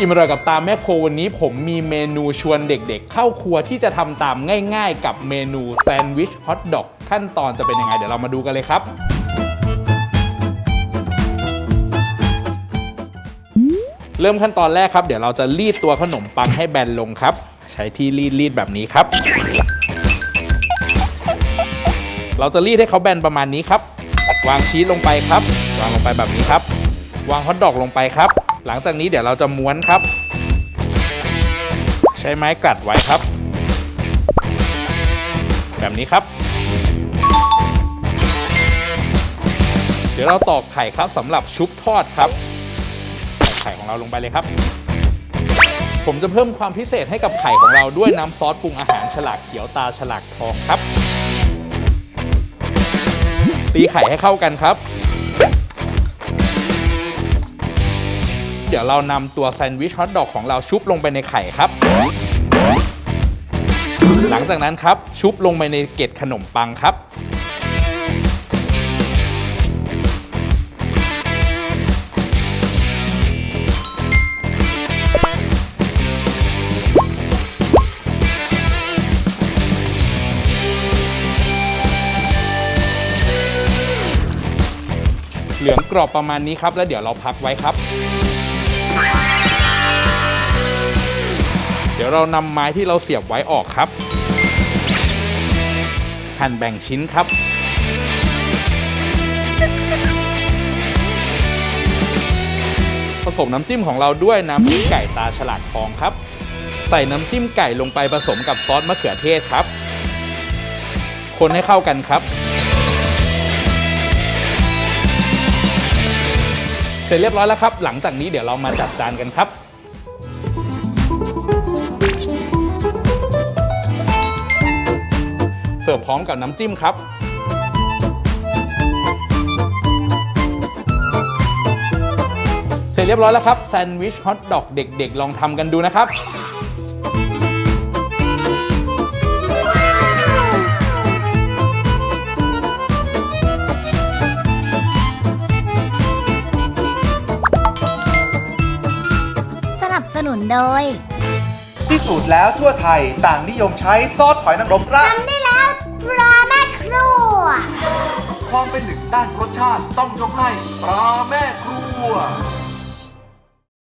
อิ่มอร่อยกับตามแม่โควันนี้ผมมีเมนูชวนเด็กๆ เข้าครัวที่จะทำตามง่ายๆ กับเมนูแซนด์วิชฮอทดอกขั้นตอนจะเป็นยังไง เดี๋ยวเรามาดูกันเลยครับ เริ่มขั้นตอนแรกครับ เดี๋ยวเราจะรีดตัวขนมปังให้แบนลงครับ ใช้ที่รีดรีดแบบนี้ครับ เราจะรีดให้เขาแบนประมาณนี้ครับ วางชีสลงไปครับ วางลงไปแบบนี้ครับ วางฮอทดอกลงไปครับ หลังจากนี้เดี๋ยวเราจะม้วนครับ ใช้ไม้กลัดไว้ครับ แบบนี้ครับ เดี๋ยวเราตอกไข่ครับสำหรับชุบทอดครับใส่ไข่ของเราลงไปเลยครับ ผมจะเพิ่มความพิเศษให้กับไข่ของเราด้วยน้ำซอสปรุงอาหารฉลากเขียวตาฉลากทองครับตีไข่ให้เข้ากันครับ เดี๋ยวเรานำตัวแซนด์วิชฮอทดอกของเราชุบลงไปในไข่ครับ หลังจากนั้นครับชุบลงไปในเกล็ดขนมปังครับ เหลืองกรอบประมาณนี้ครับ แล้วเดี๋ยวเราพักไว้ครับ เดี๋ยวเรานำไม้ที่เราเสียบไว้ออกครับ หั่นแบ่งชิ้นครับ ผสมน้ำจิ้มของเราด้วยน้ำพริกไก่ตาฉลากทองครับ ใส่น้ำจิ้มไก่ลงไปผสมกับซอสมะเขือเทศครับ คนให้เข้ากันครับ สร็จเรียบร้อยแล้วครับ หลังจากนี้เดี๋ยวเรามาจัดจานกันครับเสิร์ฟพร้อมกับน้ำจิ้มครับ เสร็จเรียบร้อยแล้วครับแซนด์วิชฮอทดอกเด็กๆ ลองทำกันดูนะครับ นับสนุนโดย ที่สุดแล้วทั่วไทยต่างนิยมใช้ซอสหอยนางรมราดทำได้แล้วปลาแม่ครัว ความเป็นหนึ่งด้านรสชาติต้องยกให้ปลาแม่ครัว